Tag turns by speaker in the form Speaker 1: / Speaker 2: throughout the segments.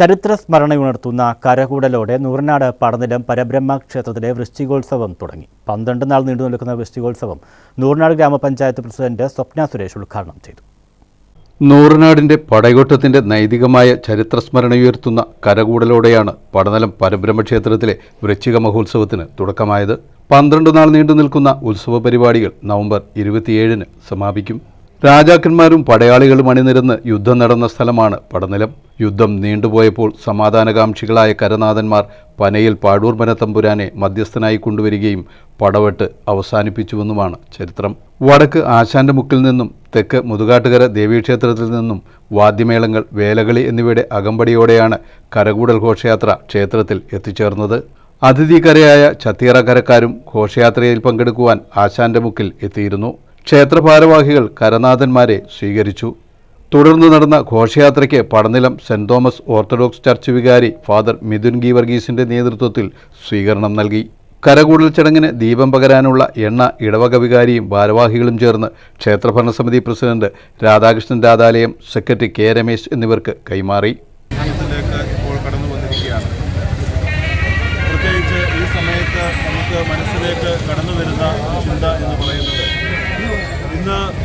Speaker 1: ചരിത്ര സ്മരണയുണർത്തുന്ന കരകൂടലോടെ നൂറനാട് പടനിലം പരബ്രഹ്മ ക്ഷേത്രത്തിലെ വൃശ്ചികോത്സവം തുടങ്ങി. പന്ത്രണ്ട് നാൾ നീണ്ടു നിൽക്കുന്ന വൃശ്ചികോത്സവം നൂറനാട് ഗ്രാമപഞ്ചായത്ത് പ്രസിഡന്റ് സ്വപ്ന സുരേഷ് ഉദ്ഘാടനം ചെയ്തു.
Speaker 2: നൂറനാടിന്റെ പടയോട്ടത്തിന്റെ നൈതികമായ ചരിത്രസ്മരണയുയർത്തുന്ന കരകൂടലോടെയാണ് പടനിലം പരബ്രഹ്മക്ഷേത്രത്തിലെ വൃശ്ചിക മഹോത്സവത്തിന് തുടക്കമായത്. പന്ത്രണ്ട് നാൾ നീണ്ടു നിൽക്കുന്ന ഉത്സവ പരിപാടികൾ നവംബർ ഇരുപത്തിയേഴിന് സമാപിക്കും. രാജാക്കന്മാരും പടയാളികളും അണിനിരന്ന് യുദ്ധം നടന്ന സ്ഥലമാണ് പടനിലം. യുദ്ധം നീണ്ടുപോയപ്പോൾ സമാധാനകാംക്ഷികളായ കരനാഥന്മാർ പനയിൽ പാടൂർ മനത്തമ്പുരാനെ മധ്യസ്ഥനായി കൊണ്ടുവരികയും പടവെട്ട് അവസാനിപ്പിച്ചുവെന്നുമാണ് ചരിത്രം. വടക്ക് ആശാന്റെ മുക്കിൽ നിന്നും തെക്ക് മുതുകാട്ടുകര ദേവീക്ഷേത്രത്തിൽ നിന്നും വാദ്യമേളങ്ങൾ വേലകളി എന്നിവയുടെ അകമ്പടിയോടെയാണ് കരകൂടൽ ഘോഷയാത്ര ക്ഷേത്രത്തിൽ എത്തിച്ചേർന്നത്. അതിഥികരയായ ചത്തിയറക്കരക്കാരും ഘോഷയാത്രയിൽ പങ്കെടുക്കുവാൻ ആശാന്റെ മുക്കിൽ എത്തിയിരുന്നു. ക്ഷേത്ര ഭാരവാഹികൾ കരനാഥന്മാരെ സ്വീകരിച്ചു. തുടർന്ന് നടന്ന ഘോഷയാത്രയ്ക്ക് Padanilam saint Thomas orthodox church വികാരി ഫാദർ മിഥുൻ ഗീവർഗീസിന്റെ നേതൃത്വത്തിൽ സ്വീകരണം നൽകി. കരകൂടൽ ചടങ്ങിന് ദീപം പകരാനുള്ള എണ്ണ ഇടവക വികാരിയും ഭാരവാഹികളും ചേർന്ന് ക്ഷേത്രഭരണസമിതി president Radhakrishnan Radhalayam secretary K Ramesh എന്നിവർക്ക് കൈമാറി.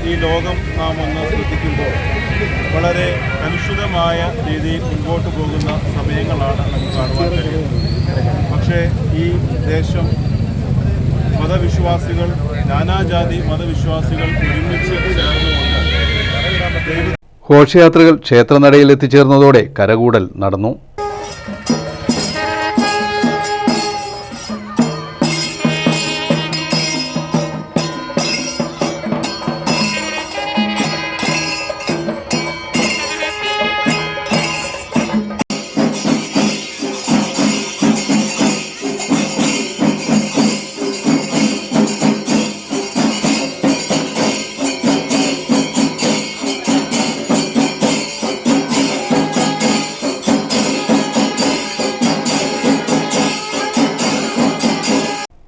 Speaker 3: ഈ ലോകം നാം ഒന്ന് ശ്രദ്ധിക്കുമ്പോൾ വളരെ കലുഷിതമായ രീതിയിൽ മുൻപോട്ട് പോകുന്ന സമയങ്ങളാണ് നമുക്ക് കാണുവാൻ കഴിയുന്നത്. പക്ഷേ ഈ ദേശം മതവിശ്വാസികൾ നാനാജാതി മതവിശ്വാസികൾ ഒരുമിച്ച് ചേർന്നുകൊണ്ട്
Speaker 2: ഘോഷയാത്രകൾ ക്ഷേത്രനടയിൽ എത്തിച്ചേർന്നതോടെ കരകൂടൽ നടന്നു.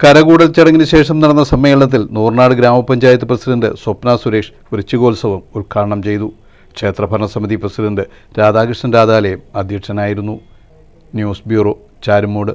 Speaker 2: കരകൂടൽ ചടങ്ങിന് ശേഷം നടന്ന സമ്മേളനത്തിൽ നൂർനാട് ഗ്രാമപഞ്ചായത്ത് പ്രസിഡന്റ് സ്വപ്ന സുരേഷ് വൃശ്ചികോത്സവം ഉദ്ഘാടനം ചെയ്തു. ക്ഷേത്രഭരണസമിതി പ്രസിഡന്റ് രാധാകൃഷ്ണൻ രാധാലയം അധ്യക്ഷനായിരുന്നു. News bureau Charummood.